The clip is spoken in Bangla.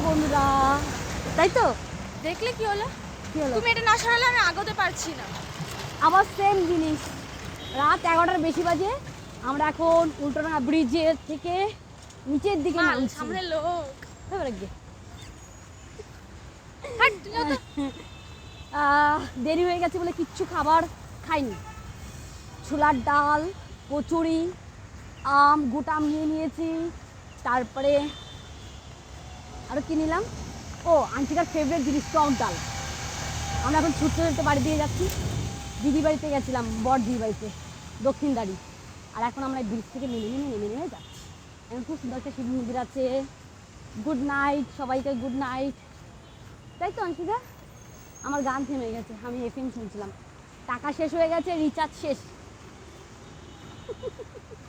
বন্ধুরা? তাই তো? দেখলে কি হলো? কি হলো? তুমি এটা না সরালে আমি আগতে পারছি না। আবার সেম জিনিস। রাত এগারোটার বেশি বাজে। আমরা এখন উল্টোডাঙ্গা ব্রিজের থেকে নিচের দিকে নামছি। সামনে লোক। এবারে গিয়ে। হাট, তুই যা তো। আহ, দেরি হয়ে গেছে বলে কিচ্ছু খাবার খাইনি। ছোলার ডাল কচুরি আম গোটা আম নিয়ে নিয়েছি। তারপরে আরও কি নিলাম? ও, আন্টিকার ফেভারিট জিনিস টক ডাল। আমরা এখন ছুটতে ছুটতে বাড়ি দিয়ে যাচ্ছি। দিদি বাড়িতে গেছিলাম, বর দিদি বাড়িতে, দক্ষিণ দাড়ি। আর এখন আমরা ব্রিজ থেকে নেমে নেমে নেমে নেমে যাচ্ছি। এখন খুব সুন্দর একটা শিব মন্দির আছে। গুড নাইট সবাইকে গুড নাইট তাই তো অংশিকা আমার গান থেমে গেছে, আমি এফএম শুনছিলাম। টাকা শেষ হয়ে গেছে রিচার্জ শেষ।